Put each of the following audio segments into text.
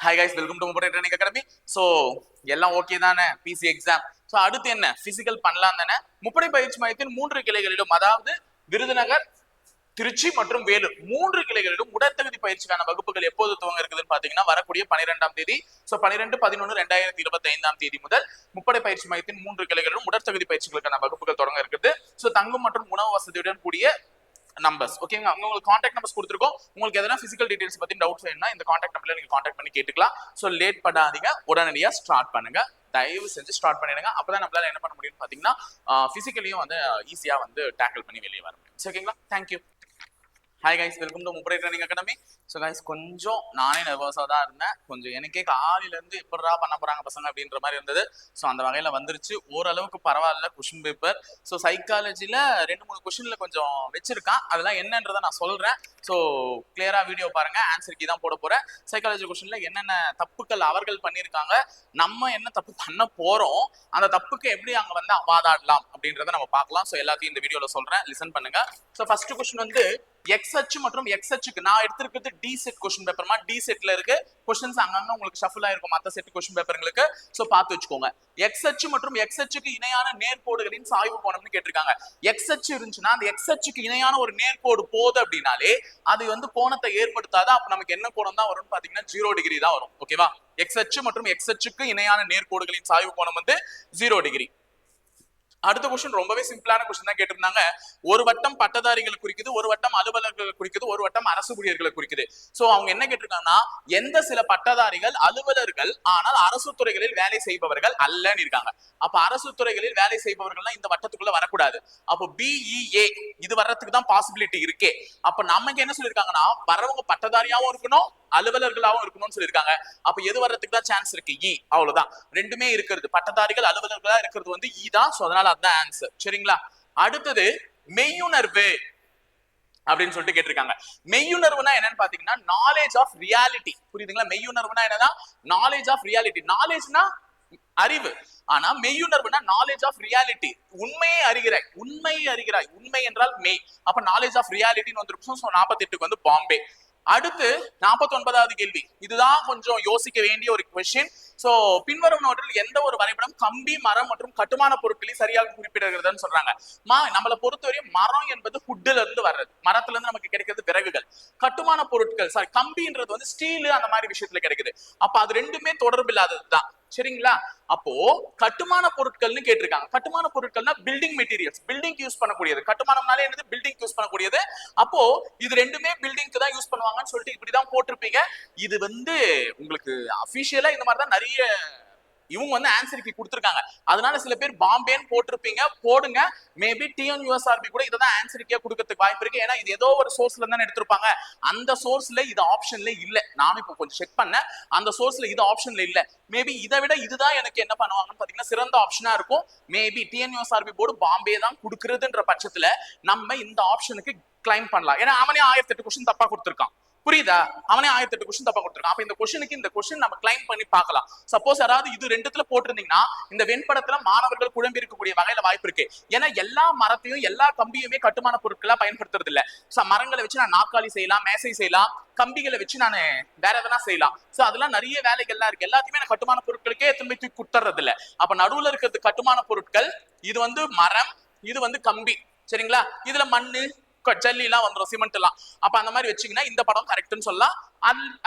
Hi guys welcome to mobile training academy so எல்லாம் okay தானே? PC exam so அடுத்து என்ன? பிசிக்கல் பண்ணலாம் தானே? முப்படை பயிற்சி மையத்தின் மூன்று கிளைகளிலும் அதாவது விருதுநகர் திருச்சி மற்றும் வேலூர் மூன்று கிளைகளிலும் உடற்தகுதி பயிற்சிக்கான வகுப்புகள் எப்போது துவங்க இருக்குதுன்னு பாத்தீங்கன்னா வரக்கூடிய பனிரெண்டாம் தேதி. ஸோ பனிரெண்டு பதினொன்று ரெண்டாயிரத்தி இருபத்தி ஐந்தாம் தேதி முதல் முப்படை பயிற்சி மையத்தின் மூன்று கிளைகளிலும் உடற்தகுதி பயிற்சிகளுக்கான வகுப்புகள் தொடங்க இருக்குது. ஸோ தங்கும் மற்றும் உணவு வசதியுடன் கூடிய நம்பர்ஸ் ஓகேங்க அவங்க உங்களுக்கு காண்டாக்ட் நம்பர்ஸ் கொடுத்துருக்கோம். உங்களுக்கு எதனா பிசிக்கல் டீடைல்ஸ் பத்தி டவுட்ஸ் வேணும்னா இந்த காண்டாக்ட் நம்பர்ல நீங்க காண்டாக்ட் பண்ணி கேட்டுக்கலாம். ஸோ லேட் பண்ணாதீங்க. உடனடியா ஸ்டார்ட் பண்ணுங்க. தயவு செஞ்சு ஸ்டார்ட் பண்ணிடுங்க. அப்பதான் நம்மளால என்ன பண்ண முடியும்னு பாத்தீங்கன்னா பிசிக்கலியும் வந்து ஈஸியா வந்து டேக்கிள் பண்ணி வெளியே வர முடியும். ஓகேங்களா thank you hi guys welcome to Muppadai training academy so guys கொஞ்சம் நானே நர்வஸாக தான் இருந்தேன். கொஞ்சம் எனக்கே காலையிலேருந்து எப்படா பண்ண போகிறாங்க பசங்க அப்படின்ற மாதிரி இருந்தது. ஸோ அந்த வகையில் வந்துருச்சு. ஓரளவுக்கு பரவாயில்ல கொஷின் பேப்பர் ஸோ சைக்காலஜியில் ரெண்டு மூணு கொஷினில் கொஞ்சம் வச்சிருக்கான். அதெல்லாம் என்னன்றதை நான் சொல்கிறேன் ஸோ கிளியராக வீடியோ பாருங்கள் ஆன்சர் கீ தான் போட போகிறேன் சைக்காலஜி கொஷினில் என்னென்ன தப்புக்கள் அவர்கள் பண்ணியிருக்காங்க? நம்ம என்ன தப்பு பண்ண போகிறோம் அந்த தப்புக்கு எப்படி அங்கே வந்து வாதாடலாம் அப்படின்றத நம்ம பார்க்கலாம். ஸோ எல்லாத்தையும் இந்த வீடியோவில் சொல்கிறேன் லிசன் பண்ணுங்கள் ஸோ ஃபஸ்ட்டு கொஷின் வந்து எக்ஸ் அச்சு மற்றும் எக்ஸ் அச்சுக்கு நான் எடுத்திருக்கிறது டி செட் கொஸ்டின் பேப்பர்மா டி செட்ல இருக்கு. கொஸ்டின்ஸ் அங்கங்க உங்களுக்கு ஷஃபில் ஆயிருக்கும் மற்ற செட் கொஸ்டின் பேப்பர்களுக்கு ஸோ பார்த்து வச்சுக்கோங்க. எக்ஸ் அச்சு மற்றும் எக்ஸ் அச்சுக்கு இணையான நேர்கோடுகளின் சாய்வு கோணம்னு கேட்டிருக்காங்க. எக்ஸ் அச்சு இருந்துச்சுன்னா அந்த எக்ஸ் அச்சுக்கு இணையான ஒரு நேர்கோடு போகுது அப்படின்னாலே அது வந்து கோணத்தை ஏற்படுத்தாத? அப்ப நமக்கு என்ன கோணம் தான் வரும்னு பாத்தீங்கன்னா ஜீரோ டிகிரி தான் வரும். ஓகேவா எக்ஸ் அச்சு மற்றும் எக்ஸ் அச்சுக்கு இணையான நேர்கோடுகளின் சாய்வு கோணம் வந்து ஜீரோ டிகிரி அடுத்த கொஸ்டின் ரொம்பவே சிம்பிளான கொஸ்டின் தான் கேட்டிருந்தாங்க. ஒரு வட்டம் பட்டதாரிகளை குறிக்குது ஒரு வட்டம் அலுவலர்களை குறிக்குது ஒரு வட்டம் அரசு ஊழியர்களை குறிக்குது. சோ அவங்க என்ன கேட்டிருக்காங்கன்னா எந்த சில பட்டதாரிகள் அலுவலர்கள் ஆனால் அரசு துறைகளில் வேலை செய்பவர்கள் அல்லன்னு இருக்காங்க. அப்ப அரசு துறைகளில் வேலை செய்பவர்கள்லாம் இந்த வட்டத்துக்குள்ள வரக்கூடாது. அப்போ பிஇஏ இது வர்றதுக்கு தான் பாசிபிலிட்டி இருக்கே. அப்ப நமக்கு என்ன சொல்லியிருக்காங்கன்னா வரவங்க பட்டதாரியாவும் இருக்கணும் அலுவலர்களாவும் இருக்கணும்னு சொல்லியிருக்காங்க. அப்ப எது வர்றதுக்கு தான் சான்ஸ் இருக்கு? இ அவ்வளவுதான். ரெண்டுமே இருக்கிறது. பட்டதாரிகள் அலுவலர்களா இருக்கிறது வந்து இ தான். அதனால அதுதான் ஆன்சர் சரிங்களா? அடுத்தது மெய்யுணர்வு அப்படின்னு சொல்லிட்டு கேட்டிருக்காங்க. மெய்யுணர்வுனா என்னன்னு பாத்தீங்கன்னா நாலேஜ் ஆஃப் ரியாலிட்டி புரியுதுங்களா? மெய்யுணர்வுனா என்னன்னா நாலேஜ் ஆஃப் ரியாலிட்டி நாலேஜ்னா அறிவு. ஆனா மெய்யுணர்வுனா நாலேஜ் ஆஃப் ரியாலிட்டி உண்மையை அறிகிறாய். உண்மையை அறிகிறாய். உண்மை என்றால் மெய். அப்ப நாலேஜ் ஆஃப் ரியாலிட்டின்னு வந்துருக்கும் ஸோ நாற்பத்தி எட்டுக்கு வந்து பாம்பே. அடுத்து நாற்பத்தி ஒன்பதாவது கேள்வி. இதுதான் கொஞ்சம் யோசிக்க வேண்டிய ஒரு கொஸ்டின் சோ பின்வரும் நோட்டில் எந்த ஒரு வரைபடம் கம்பி மரம் மற்றும் கட்டுமான பொருட்களை சரியாக குறிப்பிடுகிறதுன்னு சொல்றாங்க. மா நம்மளை பொறுத்தவரையும் மரம் என்பது ஃபுட்டுல இருந்து வர்றது. மரத்துல இருந்து நமக்கு கிடைக்கிறது விறகுகள். கட்டுமான பொருட்கள் சாரி கம்பின்றது வந்து ஸ்டீலு அந்த மாதிரி விஷயத்துல கிடைக்குது. அப்ப அது ரெண்டுமே தொடர்பு இல்லாததுதான் சரிங்களா? அப்போ கட்டுமான பொருட்கள்னு கேட்டிருக்காங்க. கட்டுமான பொருட்கள்னா பில்டிங் மெட்டீரியல்ஸ் பில்டிங் யூஸ் பண்ணக்கூடியது. கட்டுமானம்னாலே என்னது? பில்டிங் யூஸ் பண்ணக்கூடியது. அப்போ இது ரெண்டுமே பில்டிங்க்கு தான் யூஸ் பண்ணுவாங்கன்னு சொல்லிட்டு இப்படிதான் போட்டிருப்பீங்க. இது வந்து உங்களுக்கு அபிஷியலா இந்த மாதிரி தான் நிறைய இவங்க வந்து ஆன்சர் கீ கொடுத்துருக்காங்க. அதனால சில பேர் பாம்பேன்னு போட்டிருப்பீங்க போடுங்க. மேபி டிஎன் யூஎஸ்ஆர்பி கூட இதை தான் ஆன்சர் கீயா கொடுக்கறதுக்கு வாய்ப்பு இருக்கு. ஏன்னா இது ஏதோ ஒரு சோர்ஸ்ல தானே எடுத்திருப்பாங்க. அந்த சோர்ஸ்ல இது ஆப்ஷன்ல இல்ல. நானும் இப்போ கொஞ்சம் செக் பண்ணேன். அந்த சோர்ஸ்ல இது ஆப்ஷன்ல இல்ல. மேபி இதை விட இதுதான் எனக்கு என்ன பண்ணுவாங்கன்னு பாத்தீங்கன்னா சிறந்த ஆப்ஷனா இருக்கும். மேபி டிஎன்யூஎஸ்ஆர்பி போர்டு பாம்பே தான் கொடுக்குறதுன்ற பட்சத்துல நம்ம இந்த ஆப்ஷனுக்கு கிளைம் பண்ணலாம். ஏன்னா அவனே ஆயிரத்தி எட்டு கொஸ்டின் தப்பா கொடுத்துருக்கான். புரியுதா? அவனே ஆயிரத்தி எட்டு கொஸ்டின் தப்பா கொடுத்துருக்கான். அப்ப இந்த கொஸ்டினுக்கு இந்த கொஸ்டின் நம்ம கிளைம் பண்ணி பார்க்கலாம். சப்போஸ் யாராவது இது ரெண்டுத்துல போட்டிருந்தீங்கன்னா இந்த வெண்படத்துல மாணவர்கள் குழம்பி இருக்கக்கூடிய வகையில வாய்ப்பு இருக்கு. ஏன்னா எல்லா மரத்தையும் எல்லா கம்பியுமே கட்டுமான பொருட்களா பயன்படுத்துறது இல்ல. சோ மரங்களை வச்சு நான் நாற்காலி செய்யலாம் மேசை செய்யலாம் கம்பிகளை வச்சு நான் வேற எதனா செய்யலாம். சோ அதெல்லாம் நிறைய வேலைகள்லாம் இருக்கு. எல்லாத்தையுமே நான் கட்டுமான பொருட்களுக்கே எத்தனை தூக்கி குத்துறது இல்ல. அப்ப நடுவுல இருக்கிறது கட்டுமான பொருட்கள் இது வந்து மரம் இது வந்து கம்பி. சரிங்களா? இதுல மண்ணு ஜல்லி எல்லாம் வந்துரும் சிமெண்ட் எல்லாம் அப்ப அந்த மாதிரி வச்சீங்கன்னா இந்த படம் கரெக்ட்னு சொல்லலாம்.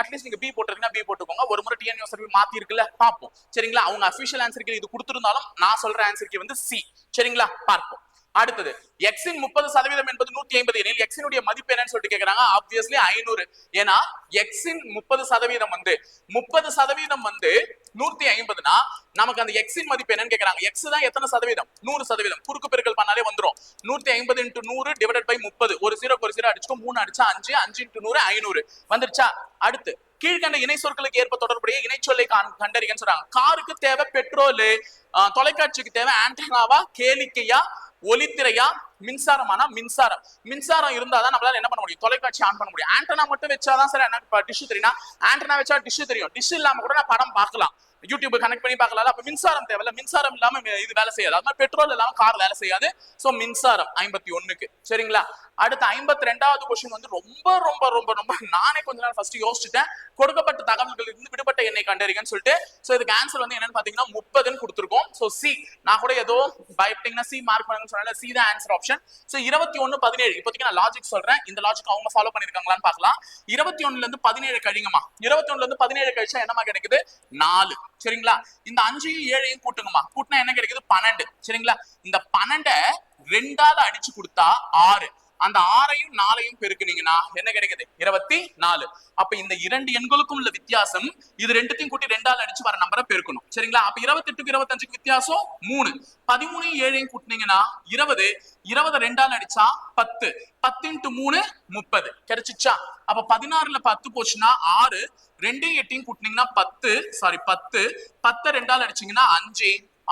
அட்லீஸ்ட் நீங்க பி போட்டிருக்கீங்கன்னா பி போட்டுக்கோங்க. ஒரு முறை டிஎன் யூசர் மாத்தி இருக்குல்ல பார்ப்போம். சரிங்களா? அவங்க அபிஷியல் ஆன்சருக்கு இது கொடுத்திருந்தாலும் நான் சொல்ற ஆன்சருக்கு வந்து சி சரிங்களா? பார்ப்போம். அடுத்தது எக்ஸின் முப்பது சதவீதம் என்பது நூத்தி ஐம்பது எனில் எக்ஸினுடைய மதிப்பு என்னன்னு சொல்லிட்டு கேக்குறாங்க. ஆப்வியஸ்லி ஐநூறு. ஏன்னா எக்ஸின் முப்பது சதவீதம் வந்து முப்பது சதவீதம் வந்து நூத்தி ஐம்பதுனா நமக்கு அந்த எக்ஸின் மதிப்பு என்னன்னு கேக்குறாங்க. எக்ஸ் தான் எத்தனை சதவீதம்? நூறு சதவீதம். குறுக்கு பெருக்கல் பண்ணாலே வந்துரும். நூத்தி ஐம்பது இன்ட்டு நூறு டிவைட் பை முப்பது. ஒரு ஜீரோ ஒரு ஜீரோ அடிச்சுக்கோ மூணு அடிச்சா அஞ்சு அஞ்சு இன்ட்டு நூறு ஐநூறு. வந்துருச்சா? அடுத்து கீழ்கண்ட இணை சொற்களுக்கு ஏற்ப தொடர்புடைய இணைச்சொல்லை காண்- கண்டறிகன்னு சொல்றாங்க. காருக்கு தேவை பெட்ரோலு ஆஹ், தொலைக்காட்சிக்கு தேவை ஆண்டனாவா கேளிக்கையா ஒலித்திரையா? மின்சாரமானா மின்சாரம். மின்சாரம் இருந்தாதான் நம்மளால என்ன பண்ண முடியும்? தொலைக்காட்சி ஆன் பண்ண முடியும். ஆண்டனா மட்டும் வச்சாதான் சார் எனக்கு டிஷ் தெரியும் ஆண்டனா வச்சா டிஷ் தெரியும். டிஷ் இல்லாம கூட நான் படம் பார்க்கலாம். யூடியூப் கனெக்ட் பண்ணி பார்க்கலாம் அப்ப மின்சாரம் தேவையில்ல. மின்சாரம் இல்லாம இது வேலை செய்யாது. அது மாதிரி பெட்ரோல் இல்லாம கார் வேலை செய்யாது. சோ மின்சாரம் ஐம்பத்தி ஒண்ணுக்கு. சரிங்களா? அடுத்து ஐம்பத்தி ரெண்டாவது கொஸ்டின் வந்து ரொம்ப ரொம்ப ரொம்ப ரொம்ப நானே கொஞ்ச நாள் ஃபர்ஸ்ட் யோசிச்சுட்டேன். கொடுக்கப்பட்ட தகவல்கள் இருந்து விடுபட்ட எண்ணெய் கண்டறிங்கன்னு சொல்லிட்டு. சோ இதுக்கு ஆன்சர் வந்து என்னன்னு பாத்தீங்கன்னா முப்பதுன்னு கொடுத்துருக்கோம். சோ சி நான் கூட ஏதோ பயப்பட்டீங்கன்னா சி மார்க் பண்ணுங்கன்னு சொன்னால சி தான் ஆன்சர் ஆப்ஷன் சோ இருபத்தி ஒன்னு பதினேழு. இப்போதைக்கு நான் லாஜிக் சொல்றேன். இந்த லாஜிக் அவங்க ஃபாலோ பண்ணிருக்காங்களான்னு பார்க்கலாம். இருபத்தி ஒண்ணுல இருந்து பதினேழு கழிங்கம்மா இருபத்தி ஒண்ணுல இருந்து பதினேழு கழிச்சா என்னமா கிடைக்குது? நாலு. சரிங்களா? இந்த அஞ்சையும் ஏழையும் கூட்டுங்கம்மா. கூட்டினா என்ன கிடைக்குது? பன்னெண்டு. சரிங்களா? இந்த பன்னெண்டை ரெண்டால அடிச்சு கொடுத்தா ஆறு. அந்த ஆறையும் நாலையும் பெருக்குனீங்கன்னா என்ன கிடைக்குது? இருபத்தி நாலு. அப்ப இந்த இரண்டு எண்களுக்கும் உள்ள வித்தியாசம் இது ரெண்டுத்தையும் கூட்டி ரெண்டால அடிச்சு வர நம்பரை பெருக்கணும். சரிங்களா? அப்ப இருபத்தெட்டுக்கு இருபத்தஞ்சுக்கு வித்தியாசம் மூணு. பதிமூணையும் ஏழையும் கூட்டினீங்கன்னா இருபது. இருபது ரெண்டால அடிச்சா பத்து. பத்து இன்ட்டு மூணு முப்பது. கிடைச்சிச்சா? அப்ப பதினாறுல பத்து போச்சுன்னா ஆறு. ரெண்டையும் எட்டையும் கூட்டினீங்கன்னா பத்து சாரி பத்து. பத்தை ரெண்டால் அடிச்சீங்கன்னா அஞ்சு.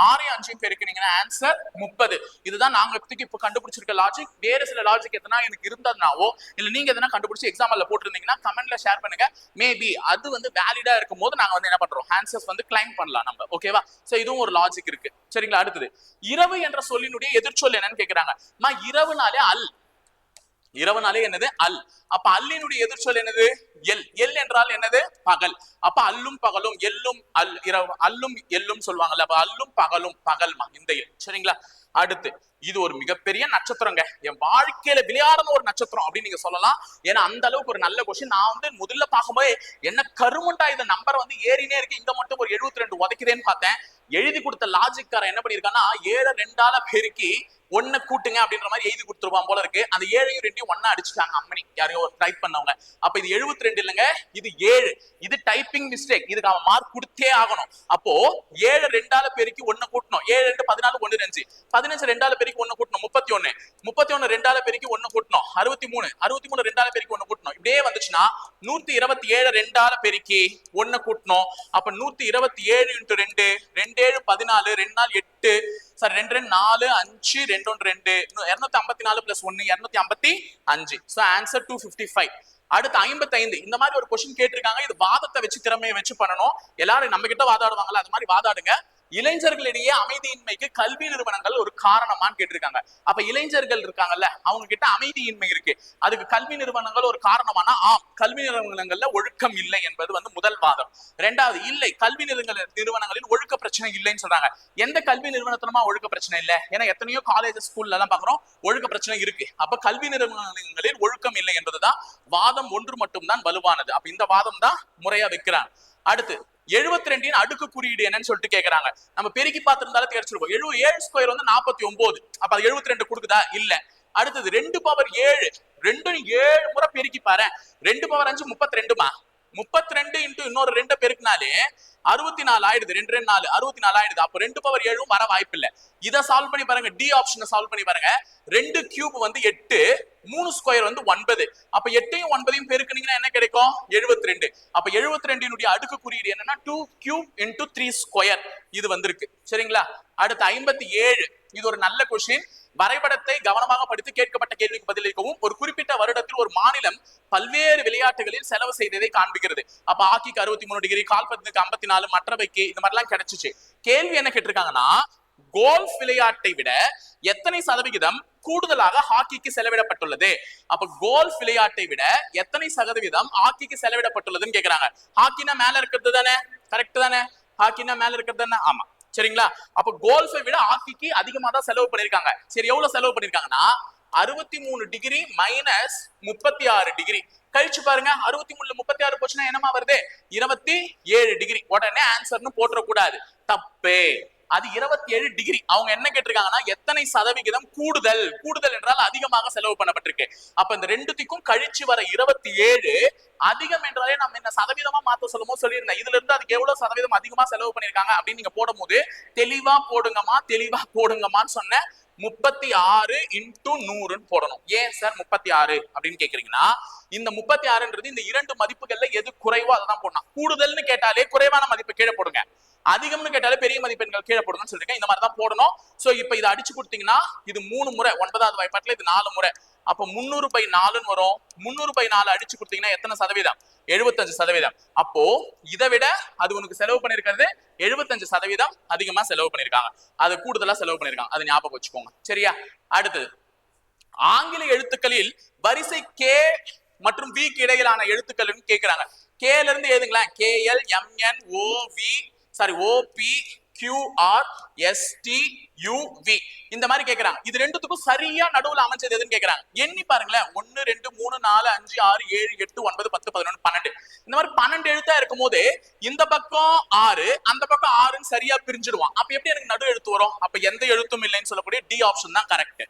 ஆறு அஞ்சையும் பெருக்கினீங்கன்னா ஆன்சர் முப்பது. இதுதான் நாங்க இப்போதைக்கு இப்போ கண்டுபிடிச்சிருக்க லாஜிக் வேற சில லாஜிக் எதனா எனக்கு இருந்ததுனாவோ இல்ல நீங்க எதனா கண்டுபிடிச்சி எக்ஸாம்பிள்ல போட்டிருந்தீங்கன்னா கமெண்ட்ல ஷேர் பண்ணுங்க. மேபி அது வந்து வேலிடா இருக்கும் போது நாங்க வந்து என்ன பண்றோம்? ஆன்சர்ஸ் வந்து கிளைம் பண்ணலாம் நம்ம. ஓகேவா சோ இதுவும் ஒரு லாஜிக் இருக்கு. சரிங்களா? அடுத்தது. இரவு என்ற சொல்லினுடைய எதிர்ச்சொல் என்னன்னு கேக்குறாங்க. இரவுனாலே அல். இரவுனாலே என்னது? அல். அப்ப அல்லினுடைய எதிர்ச்சொல் என்னது? எல். எல் என்றால் என்னது? பகல். அப்ப அல்லும் பகலும் எல்லும் அல் இரவு அல்லும் எல்லும் சொல்லுவாங்கல்ல அப்ப அல்லும் பகலும் பகல்மா இந்த எல். சரிங்களா? அடுத்து இது ஒரு மிகப்பெரிய நட்சத்திரங்க. என் வாழ்க்கையில விளையாடுன ஒரு நட்சத்திரம் அப்படின்னு நீங்க சொல்லலாம். ஏன்னா அந்த அளவுக்கு ஒரு நல்ல கொஸ்டின் நான் வந்து முதல்ல பார்க்கும்போது என்ன கருமுண்டா இந்த நம்பர் வந்து ஏறினே இருக்கு. இந்த மட்டும் ஒரு எழுபத்தி ரெண்டு உதைக்குதேன்னு பார்த்தேன். எழுதி கொடுத்த லாஜிக்காரன் என்ன பண்ணிருக்கான்னா ஏழு ரெண்டால பெருக்கி ஒன்ன கூட்டுங்க அப்படின்ற மாதிரி எழுதி கொடுத்துருவான் போல இருக்கு. அந்த ஏழையும் ரெண்டையும் ஒன்னா அடிச்சுட்டாங்க அம்மனி யாரையோ டைப் பண்ணவங்க. அப்ப இது எழுபத்தி ரெண்டு இல்லைங்க இது ஏழு. இது டைப்பிங் மிஸ்டேக் இதுக்கு அவன் மார்க் கொடுத்தே ஆகணும். அப்போ ஏழு ரெண்டால பெருக்கி ஒன்னு கூட்டணும். ஏழு ரெண்டு பதினாலு ஒன்னு அஞ்சு. பதினஞ்சு ரெண்டால பெருக்கி ஒன்னு கூட்டணும். முப்பத்தி ஒன்னு முப்பத்தி ஒன்னு ரெண்டால பெருக்கி ஒன்னு கூட்டணும். அறுபத்தி மூணு அறுபத்தி மூணு ரெண்டால பெருக்கி ஒன்னு கூட்டணும். இப்படியே வந்துச்சுன்னா நூத்தி இருபத்தி ஏழு ரெண்டால பெருக்கி ஒன்னு கூட்டணும். அப்ப நூத்தி இருபத்தி ஏழு இன்ட்டு ரெண்டு ரெண்டு ஏழு பதினாலு ரெண்டு நாள் எட்டு. சார் ரெண்டு ரெண்டு நாலு அஞ்சு ரெண்டு ஒன்று ரெண்டு. இருநூத்தி ஐம்பத்தி நாலு பிளஸ் ஒன்னு இருநூத்தி ஐம்பத்தி அஞ்சு. So answer two fifty five அடுத்து ஐம்பத்தைந்து. இந்த மாதிரி ஒரு கொஸ்டின் கேட்டிருக்காங்க. இது வாதத்தை வச்சு திறமையை வச்சு பண்ணணும். எல்லாரும் நம்ம கிட்ட வாதாடுவாங்கல்ல அது மாதிரி வாதாடுங்க. இளைஞர்களிடையே அமைதியின்மைக்கு கல்வி நிறுவனங்கள் ஒரு காரணமான்னு கேட்டிருக்காங்க. அப்ப இளைஞர்கள் இருக்காங்கல்ல அவங்க கிட்ட அமைதியின்மை இருக்கு. அதுக்கு கல்வி நிறுவனங்கள் ஒரு காரணமானா ஆம் கல்வி நிறுவனங்கள்ல ஒழுக்கம் இல்லை என்பது வந்து முதல் வாதம். ரெண்டாவது இல்லை கல்வி நிறுவனங்கள் நிறுவனங்களில் ஒழுக்க பிரச்சனை இல்லைன்னு சொல்றாங்க. எந்த கல்வி நிறுவனத்திலுமா ஒழுக்க பிரச்சனை இல்லை? ஏன்னா எத்தனையோ காலேஜ் ஸ்கூல்ல எல்லாம் பாக்குறோம் ஒழுக்க பிரச்சனை இருக்கு. அப்ப கல்வி நிறுவனங்களில் ஒழுக்கம் இல்லை என்பதுதான் வாதம் ஒன்று மட்டும்தான் வலுவானது. அப்ப இந்த வாதம் தான் முறையா வைக்கிறாங்க. அடுத்து எழுபத்தி ரெண்டின் அடுக்கு குறியீடு என்னன்னு சொல்லிட்டு கேக்குறாங்க. நம்ம பெருக்கி பார்த்திருந்தாலும் தெரிச்சிருப்போம் எழுபது ஏழு ஸ்கொயர் வந்து நாற்பத்தி ஒன்பது அப்ப அது எழுபத்தி ரெண்டு கொடுக்குதா? இல்ல. அடுத்தது ரெண்டு பவர் ஏழு. ரெண்டு ஏழு முறை பெருக்கி பாரு ரெண்டு பவர் அஞ்சு முப்பத்தி ரெண்டுமா முப்பத்தி ரெண்டு இன்ட்டு இன்னொரு ரெண்டு பெருக்குனாலே அறுபத்தி நாலு ஆயிடுது. ரெண்டு ரெண்டு நாலு. அறுபத்தி நாலு ஆயிடுது. அப்போ ரெண்டு பவர் ஏழும் வர வாய்ப்பு இல்லை இதை சால்வ் பண்ணி பாருங்க. டி ஆப்ஷனை சால்வ் பண்ணி பாருங்க. ரெண்டு கியூப் வந்து எட்டு மூணு ஸ்கொயர் வந்து ஒன்பது. அப்ப எட்டையும் ஒன்பதையும் பெருக்குனீங்கன்னா என்ன கிடைக்கும்? எழுபத்தி ரெண்டு அப்ப எழுபத்தி ரெண்டினுடைய அடுக்கு குறியீடு என்னன்னா two cube into three square இது வந்திருக்கு. சரிங்களா? அடுத்து ஐம்பத்தி ஏழு இது ஒரு நல்ல கொஸ்டின் வரைபடத்தை கவனமாக படித்து கேட்கப்பட்ட கேள்விக்கு பதிலளிக்கவும் ஒரு குறிப்பிட்ட வருடத்தில் ஒரு மாநிலம் பல்வேறு விளையாட்டுகளில் செலவு செய்ததை காண்பிக்கிறது. அப்ப ஹாக்கிக்கு அறுபத்தி மூணு டிகிரி கால்பந்துக்கு ஐம்பத்தி நாலு மற்றவைக்கு இந்த மாதிரிலாம் கிடைச்சிச்சு. கேள்வி என்ன கேட்டிருக்காங்கன்னா கோல்ஃப் விளையாட்டை விட எத்தனை சதவிகிதம் கூடுதலாக ஹாக்கிக்கு செலவிடப்பட்டுள்ளது? அப்ப கோல்ஃப் விளையாட்டை விட எத்தனை சதவீதம் ஹாக்கிக்கு செலவிடப்பட்டுள்ளதுன்னு கேக்குறாங்க. ஹாக்கினா மேல இருக்கிறது தானே? கரெக்ட் தானே? ஹாக்கினா மேல இருக்கிறது தானே? ஆமா. சரிங்களா? அப்ப கோல்ஃபை விட ஹாக்கிக்கு அதிகமா தான் செலவு பண்ணிருக்காங்க சரி எவ்வளவு செலவு பண்ணிருக்காங்கன்னா அறுபத்தி மூணு டிகிரி மைனஸ் முப்பத்தி ஆறு டிகிரி கழிச்சு பாருங்க அறுபத்தி மூணுல முப்பத்தி ஆறு போச்சுன்னா என்னமா வருது? இருபத்தி ஏழு டிகிரி உடனே ஆன்சர்னு போட்டுறக்கூடாது. தப்பே. அது இருபத்தி ஏழு டிகிரி அவங்க என்ன கேட்டிருக்காங்கன்னா எத்தனை சதவிகிதம் கூடுதல் கூடுதல் என்றால் அதிகமாக செலவு பண்ணப்பட்டிருக்கு. அப்ப இந்த ரெண்டுத்துக்கும் கழிச்சு வர இருபத்தி ஏழு அதிகம் என்றாலே நம்ம என்ன சதவீதமா மாத்த சொல்லுமோ சொல்லியிருந்தேன் இதுல இருந்து அதுக்கு எவ்வளவு சதவீதம் அதிகமா செலவு பண்ணிருக்காங்க அப்படின்னு நீங்க போடும்போது தெளிவா போடுங்கம்மா தெளிவா போடுங்கம்மான்னு சொன்ன முப்பத்தி ஆறு இன்டூ நூறுன்னு போடணும். ஏன் சார் முப்பத்தி ஆறு அப்படின்னு கேக்குறீங்கன்னா இந்த முப்பத்தி ஆறுன்றது இந்த இரண்டு மதிப்புகள்ல எது குறைவோ அதை தான் போடணும். கூடுதல்னு கேட்டாலே குறைவான மதிப்பு கீழே போடுங்க. அதிகம்னு கேட்டாலே பெரிய மதிப்பெண்கள் கீழே போடுங்கன்னு சொல்லிருக்கேன் இந்த மாதிரி தான் போடணும். சோ இப்போ இதை அடிச்சு கொடுத்தீங்கன்னா இது மூணு முறை ஒன்பதாவது வாய்ப்பாட்டுல இது நாலு முறை. அப்ப முந்நூறு பை நாலுன்னு வரும். முன்னூறு பை நாலு அடிச்சு கொடுத்தீங்கன்னா எத்தனை சதவீதம்? எழுபத்தஞ்சு சதவீதம். அப்போ இதை விட அது உனக்கு செலவு பண்ணிருக்கிறது எழுபத்தஞ்சு சதவீதம் அதிகமா செலவு பண்ணிருக்காங்க அது கூடுதலா செலவு பண்ணிருக்காங்க அதை ஞாபகம் வச்சுக்கோங்க. சரியா? அடுத்தது ஆங்கில எழுத்துக்களில் வரிசை கே மற்றும் விக்கு இடையிலான எழுத்துக்கள் கேட்கிறாங்க கேல இருந்து எழுதுங்களேன் KL MN O V sorry O QR ST UV இந்த மாதிரி கேட்கறாங்க இது ரெண்டுத்துக்கும் சரியா நடுவுல அமைஞ்சது எதுன்னு கேட்கறாங்க எண்ணி பாருங்களேன். ஒன்னு ரெண்டு மூணு நாலு அஞ்சு ஆறு ஏழு எட்டு ஒன்பது பத்து பதினொன்று பன்னெண்டு. இந்த மாதிரி பன்னெண்டு எழுத்தா இருக்கும் போது இந்த பக்கம் ஆறு அந்த பக்கம் ஆறுன்னு சரியா பிரிஞ்சிடுவான். அப்ப எப்படி எனக்கு நடு எழுத்து வரும்? அப்ப எந்த எழுத்தும் இல்லைன்னு சொல்லக்கூடிய டி ஆப்ஷன் தான் கரெக்ட்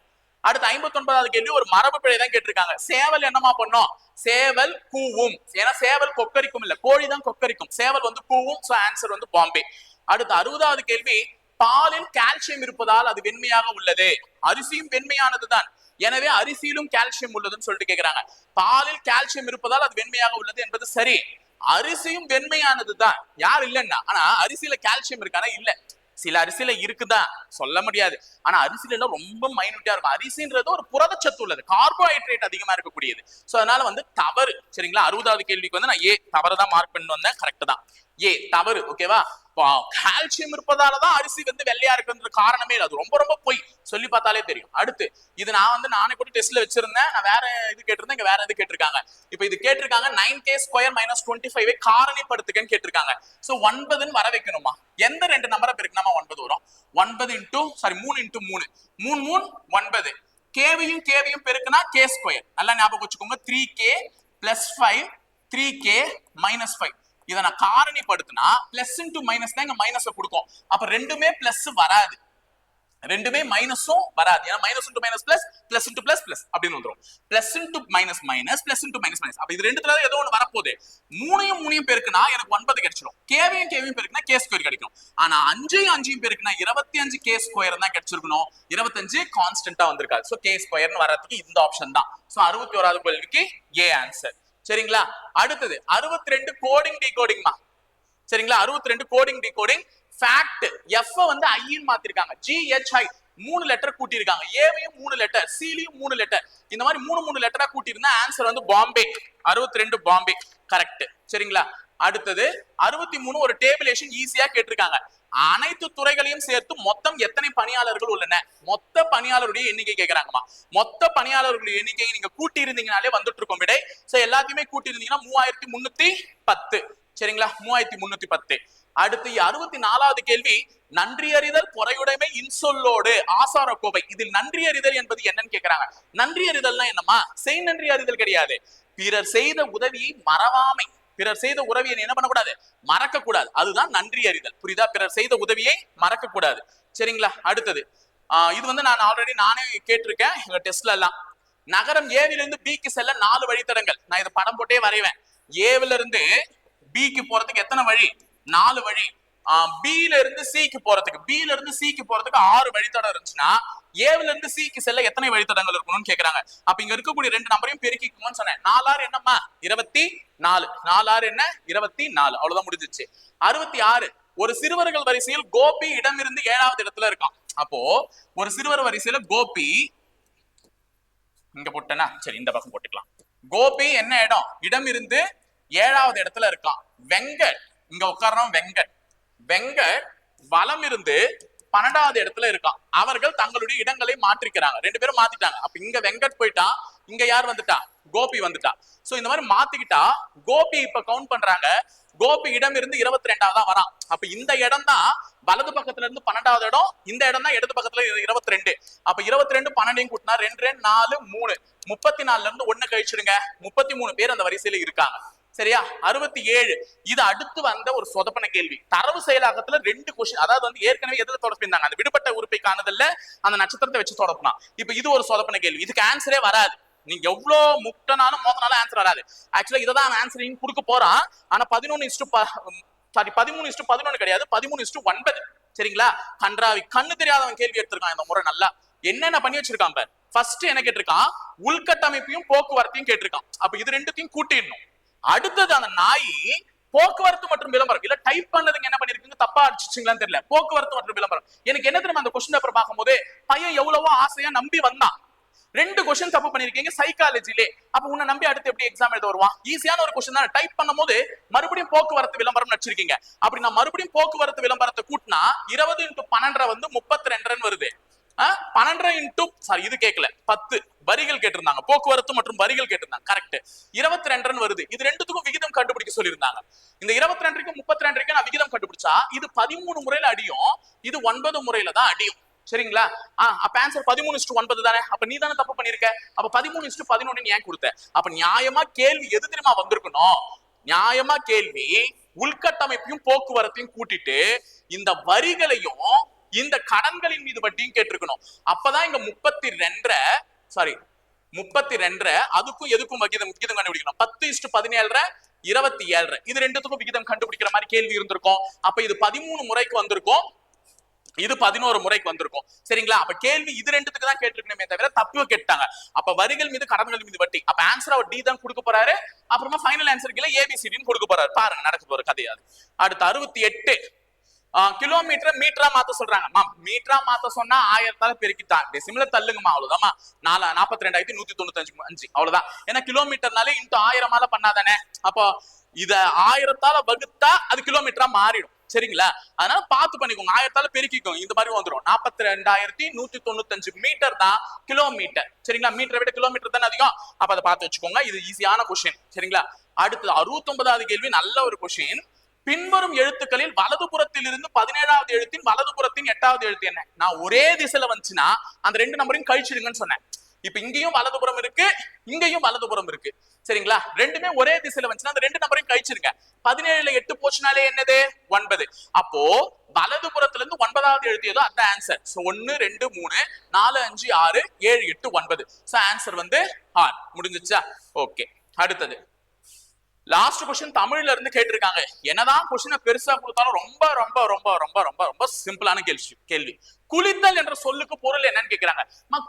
அடுத்து ஐம்பத்தி ஒன்பதாவது கேள்வி ஒரு மரபு பிழை தான் கேட்டிருக்காங்க. சேவல் என்னமா பண்ணும்? சேவல் கூவும். ஏன்னா சேவல் கொக்கரிக்கும் இல்ல கோழி தான் கொக்கரிக்கும். சேவல் வந்து கூவும் சோ ஆன்சர் வந்து பாம்பே. அடுத்து அறுபதாவது கேள்வி பாலில் கால்சியம் இருப்பதால் அது வெண்மையாக உள்ளது. அரிசியும் வெண்மையானதுதான். எனவே அரிசியிலும் கால்சியம் உள்ளதுன்னு சொல்லிட்டு கேக்குறாங்க. பாலில் கால்சியம் இருப்பதால் அது வெண்மையாக உள்ளது என்பது சரி. அரிசியும் வெண்மையானதுதான். யார் இல்லைன்னா ஆனா அரிசியில கால்சியம் இருக்கானா இல்ல. சில அரிசியில இருக்குதான் சொல்ல முடியாது. ஆனா அரிசியில எல்லாம் ரொம்ப மைனூட்டா இருக்கும். அரிசின்றது ஒரு புரதச்சத்து உள்ளது. கார்போஹைட்ரேட் அதிகமா இருக்கக்கூடியது. சோ அதனால வந்து தவறு. சரிங்களா? அறுபதாவது கேள்விக்கு வந்து நான் ஏ தவறுதான் மார்க் பண்ணி வந்தேன். கரெக்ட் தான். ஏ தவறு ஓகேவா கால்சியம் இருப்பதாலதான் அரிசி வந்து வெள்ளையா இருக்குன்ற காரணமே இல்லை. அது ரொம்ப ரொம்ப பொய். சொல்லி பார்த்தாலே தெரியும். அடுத்து இது நான் வந்து நானே கூட டெஸ்ட்ல வச்சிருந்தேன். நான் வேற இது கேட்டிருந்தேன். இங்க வேற இது கேட்டிருக்காங்க. இப்போ இது கேட்டிருக்காங்க nine K square minus twenty five காரணிப்படுத்துக்கன்னு கேட்டிருக்காங்க. சோ ஒன்பதுன்னு வர வைக்கணுமா? எந்த ரெண்டு நம்பரை பெருக்கணுமா ஒன்பது வரும். ஒன்பது இன்டூ சாரி மூணு இன்டூ மூணு. மூணு மூணு ஒன்பது. கேவையும் கேவையும் பெருக்குனா கே ஸ்கொயர் நல்லா ஞாபகம் வச்சுக்கோங்க. Three K plus five three K minus five இதை நான் காரணிப்படுத்தினா பிளஸ் இன்டூ மைனஸ் தான் இங்க மைனஸ் கொடுக்கும். அப்ப ரெண்டுமே பிளஸ் வராது. ரெண்டுமே மைனஸும் வராது. ஏன்னா minus into minus plus plus into plus plus அப்படின்னு வந்துரும். Plus into minus minus plus into minus minus அப்ப இது ரெண்டுத்துல ஏதோ ஒன்று வரப்போகுது. மூணையும் மூணையும் பேருக்குனா எனக்கு ஒன்பது கிடைச்சிடும் கேவையும் கேவையும் பேருக்குனா கே ஸ்கொயர் கிடைக்கும். ஆனா அஞ்சையும் அஞ்சையும் பேருக்குன்னா இருபத்தி அஞ்சு கே ஸ்கொயர் தான் கிடைச்சிருக்கணும். இருபத்தஞ்சு கான்ஸ்டன்டா வந்திருக்காது. ஸோ கே ஸ்கொயர்னு வர்றதுக்கு இந்த ஆப்ஷன் தான். ஸோ அறுபத்தி ஓராவது கேள்விக்கு ஏ ஆன்சர் சரிங்களா? அடுத்தது அறுபத்தி ரெண்டு கோடிங் டிகோடிங்மா சரிங்களா? அறுபத்தி ரெண்டு கோடிங் டிகோடிங் ஃபேக்ட் எஃப் வந்து ஐன்னு மாத்திருக்காங்க. ஜிஹெச்ஐ மூணு லெட்டர் கூட்டியிருக்காங்க. ஏவையும் மூணு லெட்டர் சிலையும் மூணு லெட்டர் இந்த மாதிரி மூணு மூணு லெட்டரா கூட்டியிருந்தா ஆன்சர் வந்து பாம்பே அறுபத்தி ரெண்டு பாம்பே கரெக்ட் சரிங்களா? அடுத்தது அறுபத்தி மூணு ஒரு டேபிளேஷன் ஈஸியா கேட்டிருக்காங்க. அனைத்து துறைகளையும் சேர்த்து மொத்தம் எத்தனை பணியாளர்கள் உள்ளன? மொத்த பணியாளருடைய எண்ணிக்கை கேட்கறாங்கம்மா மொத்த பணியாளர்களுடைய எண்ணிக்கையை நீங்க கூட்டி இருந்தீங்கனாலே வந்துட்டு இருக்கும் விடை. சோ எல்லாத்தையுமே கூட்டி இருந்தீங்கன்னா மூவாயிரத்தி முன்னூத்தி பத்து. சரிங்களா? மூவாயிரத்தி முன்னூத்தி பத்து. அடுத்து அறுபத்தி நாலாவது கேள்வி. நன்றி அறிதல் பொறையுடைமை இன்சொல்லோடு ஆசார கோவை இதில் நன்றி அறிதல் என்பது என்னன்னு கேக்குறாங்க. நன்றி அறிதல்னா என்னம்மா? செய் நன்றி அறிதல் கிடையாது. பிறர் செய்த உதவியை மறவாமை. பிறர் செய்த உதவியை என்ன பண்ணக்கூடாது? மறக்க கூடாது அதுதான் நன்றி அறிதல். புரியுதா? பிறர் செய்த உதவியை மறக்க கூடாது சரிங்களா? அடுத்தது. இது வந்து நான் ஆல்ரெடி நானே கேட்டிருக்கேன். எங்க டெஸ்ட்ல எல்லாம். நகரம் ஏவிலிருந்து பிக்கு செல்ல நாலு வழித்தடங்கள். நான் இதை படம் போட்டே வரைவேன். ஏவில இருந்து பிக்கு போறதுக்கு எத்தனை வழி? நாலு வழி. பில இருந்து சிக்கு போறதுக்கு பில இருந்து சிக்கு போறதுக்கு ஆறு வழித்தடம் இருந்துச்சுன்னா ஏவுல இருந்து சிக்கு செல்ல எத்தனை வழித்தடங்கள் இருக்கணும்னு கேக்குறாங்க. அப்ப இங்க இருக்கக்கூடிய ரெண்டு நம்பரையும் பெருக்கிக்குங்கன்னு சொன்னேன். நாலாறு என்னம்மா? இருபத்தி நாலு. நாலாறு என்ன? இருபத்தி நாலு. அவ்வளவுதான் முடிஞ்சிச்சு. அறுபத்தி ஆறு. ஒரு சிறுவர்கள் வரிசையில் கோபி இடமிருந்து ஏழாவது இடத்துல இருக்கான். அப்போ ஒரு சிறுவர் வரிசையில கோபி இங்க போட்டேனா? சரி இந்த பக்கம் போட்டுக்கலாம். கோபி என்ன இடம்? இடம் இருந்து ஏழாவது இடத்துல இருக்கான். வெங்கட். இங்க உட்கார்றோம் வெங்கட். வெங்கட் வலம் இருந்து பன்னெண்டாவது இடத்துல இருக்கான். அவர்கள் தங்களுடைய இடங்களை மாற்றிக்கிறாங்க. ரெண்டு பேரும் மாத்திட்டாங்க. அப்ப இங்க வெங்கட் போயிட்டான் இங்க யார் வந்துட்டா? கோபி வந்துட்டா. சோ இந்த மாதிரி மாத்திக்கிட்டா கோபி இப்ப கவுண்ட் பண்றாங்க. கோபி இடம் இருந்து இருபத்தி ரெண்டாவதா வரான். அப்ப இந்த இடம் தான் வலது பக்கத்துல இருந்து பன்னெண்டாவது இடம் இந்த இடம் தான் இடது பக்கத்துல இருபத்தி ரெண்டு அப்ப இருபத்தி ரெண்டு பன்னெண்டையும் கூட்டினா ரெண்டு ரெண்டு நாலு மூணு. முப்பத்தி நாலுல இருந்து ஒண்ணு கழிச்சிடுங்க முப்பத்தி மூணு பேர் அந்த வரிசையில இருக்காங்க. சரியா? அறுபத்தி ஏழு. இது அடுத்து வந்த ஒரு சொதப்பன கேள்வி. தரவு செயலாக்கத்துல ரெண்டு கொஸ்டின் அதாவது வந்து ஏற்கனவே எதுல தொடப்பிருந்தாங்க அந்த விடுபட்ட உறுப்பை காணதில்ல அந்த நட்சத்திரத்தை வச்சு தொடப்பினா இப்ப இது ஒரு சொதப்பன கேள்வி. இதுக்கு ஆன்சரே வராது. நீங்க எவ்வளவு முட்டனாலும் மோதனாலும் ஆன்சர் வராது. ஆக்சுவலா இதை தான் ஆன்சர் கொடுக்க போறான். ஆனா பதினொன்னு இஸ்டு சாரி பதிமூணு இஸ்டு பதினொன்னு கிடையாது. பதிமூணு இஸ்டு ஒன்பது. சரிங்களா? கன்றாவி கண்ணு தெரியாதவன் கேள்வி எடுத்திருக்கான் இந்த முறை நல்லா. என்னென்ன பண்ணி வச்சிருக்கான் பார்? ஃபர்ஸ்ட் என்ன கேட்டிருக்கான்? உள்கட்டமைப்பையும் போக்குவரத்தையும் கேட்டிருக்கான். அப்ப இது ரெண்டுத்தையும் கூட்டிடணும். அடுத்தது அந்த நாய் போக்குவரத்து மற்றும் விளம்பரம். இல்ல டைப் பண்ணதுங்க என்ன பண்ணிருக்குங்க? தப்பா அடிச்சுங்களான்னு தெரியல. போக்குவரத்து மற்றும் விளம்பரம். எனக்கு என்ன தெரியுமா அந்த கொஸ்டின் பேப்பர் பார்க்கும்போது பையன் எவ்வளவோ ஆசையா நம்பி வந்தான். ரெண்டு கொஸ்டின் தப்பு பண்ணிருக்கீங்க சைக்காலஜிலே அப்ப உன்னை நம்பி அடுத்து எப்படி எக்ஸாம் எழுத வருவான்? ஈஸியான ஒரு கொஸ்டின் தான். டைப் பண்ணும்போது மறுபடியும் போக்குவரத்து விளம்பரம் நடிச்சிருக்கீங்க அப்படி நான் மறுபடியும் போக்குவரத்து விளம்பரத்தை கூட்டினா இருபது இன்ட்டு பன்னெண்டரை வந்து முப்பத்தி ரெண்டரைன்னு வருது. பன்னெண்டரை இன்டூ சாரி இது கேட்கல பத்து. வரிகள் கேட்டிருந்தாங்க. போக்குவரத்து மற்றும் வரிகள் கேட்டிருந்தாங்க. கரெக்ட் இருபத்தி ரெண்டுன்னு வருது. இது ரெண்டுத்துக்கும் விகிதம் கண்டுபிடிக்க சொல்லியிருந்தாங்க. இந்த இருபத்தி ரெண்டுக்கும் முப்பத்தி ரெண்டுக்கும் நான் விகிதம் கண்டுபிடிச்சா இது பதிமூணு முறையில அடியும். இது ஒன்பது முறையில தான் அடியும். சரிங்களா? ஆஹ் அப்ப ஆன்சர் பதிமூணு இஸ்டு ஒன்பது தானே? அப்ப நீ தானே தப்பு பண்ணிருக்க? அப்ப பதிமூணு இஸ்டு பதினொன்னு ஏன் கொடுத்த? அப்ப நியாயமா கேள்வி எது தெரியுமா வந்திருக்கணும்? நியாயமா கேள்வி உள்கட்டமைப்பையும் போக்குவரத்தையும் கூட்டிட்டு இந்த வரிகளையும் இந்த கடன்களின் மீது வட்டியும் கேட்டிருக்கணும். அப்பதான் இங்க முப்பத்தி ரெண்டரை சாரி முப்பத்தி ரெண்டரை அதுக்கும் எதுக்கும் விகிதம் விகிதம் கண்டுபிடிக்கணும். பத்து இஸ்டு பதினேழரை இருபத்தி ஏழரை இது ரெண்டுத்துக்கும் விகிதம் கண்டுபிடிக்கிற மாதிரி கேள்வி இருந்திருக்கும். அப்ப இது பதிமூணு முறைக்கு வந்திருக்கும். இது பதினோரு முறைக்கு வந்திருக்கும். சரிங்களா? அப்ப கேள்வி இது ரெண்டுத்துக்கு தான் கேட்டிருக்கணுமே தவிர தப்பு கேட்டாங்க. அப்ப வரிகள் மீது கடன்கள் மீது வட்டி. அப்ப ஆன்சர் அவர் டி தான் கொடுக்க போறாரு. அப்புறமா ஃபைனல் ஆன்சர் கீழே ஏபிசிடின்னு கொடுக்க போறாரு. பாருங்க நடக்க போற கதையாது அடுத்து அறுபத்தி எட்டு கிலோமீட்டர் மீட்டரா மாத்த சொல்றாங்க. மீட்டரா மாத்த சொன்னா ஆயிரத்தால பெருக்கிட்டான் டெசிமில தள்ளுங்கம்மா அவ்வளவுதாம்மா. நாலு நாற்பத்தி ரெண்டாயிரத்தி நூத்தி தொண்ணூத்தஞ்சு அஞ்சு அவ்வளவுதான். ஏன்னா கிலோமீட்டர்னாலே இன்ட்டு ஆயிரமால பண்ணாதானே? அப்போ இத ஆயிரத்தால வகுத்தா அது கிலோமீட்டரா மாறிடும். சரிங்களா? அதனால பார்த்து பண்ணிக்கோங்க. ஆயிரத்தால பெருக்கிக்கோங்க. இந்த மாதிரி வந்துடும் நாற்பத்தி ரெண்டாயிரத்தி நூத்தி தொண்ணூத்தஞ்சு மீட்டர் தான் கிலோமீட்டர் சரிங்களா? மீட்டரை விட கிலோமீட்டர் தானே அதிகம்? அப்ப அதை பார்த்து வச்சுக்கோங்க. இது ஈஸியான கொஸ்டின் சரிங்களா? அடுத்து அறுபத்தி ஒன்பதாவது கேள்வி. நல்ல ஒரு கொஸ்டின் பின்வரும் எழுத்துக்களில் வலதுபுறத்தில் இருந்து பதினேழாவது எழுத்தின் வலதுபுறத்தின் எட்டாவது எழுத்து என்ன? நான் ஒரே திசையில வந்துச்சுன்னா அந்த ரெண்டு நம்பரையும் கழிச்சிடுங்கன்னு சொன்னேன். இப்ப இங்கேயும் வலதுபுறம் இருக்கு இங்கேயும் வலதுபுறம் இருக்கு. சரிங்களா? ரெண்டுமே ஒரே திசையில வந்துச்சுன்னா அந்த ரெண்டு நம்பரையும் கழிச்சிருங்க பதினேழுல எட்டு போச்சுனாலே என்னது? ஒன்பது. அப்போ வலதுபுறத்துல இருந்து ஒன்பதாவது எழுதியதோ அந்த ஆன்சர் சோ ஒன்னு ரெண்டு மூணு நாலு அஞ்சு ஆறு ஏழு எட்டு ஒன்பது. சோ ஆன்சர் வந்து ஆர் முடிஞ்சிச்சா? ஓகே அடுத்தது. லாஸ்ட் கொஸ்டின் தமிழ்ல இருந்து கேட்டிருக்காங்க. என்னதான் கொஸ்டினை பெருசா கொடுத்தாலும் ரொம்ப ரொம்ப ரொம்ப ரொம்ப ரொம்ப ரொம்ப சிம்பிளான கேள்வி கேள்வி. குளித்தல் என்ற சொல்லுக்கு பொருள் என்னன்னு கேக்குறாங்க.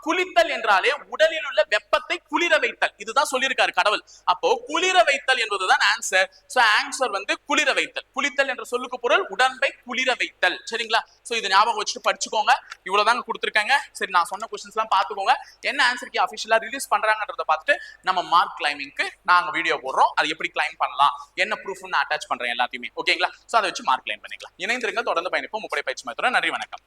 குளித்தல் என்றாலே உடலில் உள்ள வெப்பத்தை குளிர வைத்தல். இதுதான் சொல்லியிருக்காரு கடவுள். அப்போ குளிர வைத்தல் என்பதுதான் ஆன்சர் சோ ஆன்சர் வந்து குளிர வைத்தல். குளித்தல் என்ற சொல்லுக்கு பொருள் உடம்பை குளிர வைத்தல். சரிங்களா? சோ இது ஞாபகம் வச்சுட்டு படிச்சுக்கோங்க. இவ்வளவுதாங்க கொடுத்துருக்காங்க. சரி நான் சொன்ன கொஸ்டின்ஸ் எல்லாம் பாத்துக்கோங்க என்ன ஆன்சருக்கு அபிஷியலா ரிலீஸ் பண்றாங்கன்றத பார்த்துட்டு நம்ம மார்க் கிளைமிங்க்கு நாங்க வீடியோ போடுறோம். அது எப்படி கிளைம் பண்ணலாம்? என்ன ப்ரூஃப் நான் அட்டாச் பண்றேன் எல்லாத்தையுமே. ஓகேங்களா சோ அதை வச்சு மார்க் கிளைம் பண்ணிக்கலாம். இணைந்திருங்க தொடர்ந்து பயணிப்போம். முப்படை பயிற்சி மையத்தோட நன்றி வணக்கம்.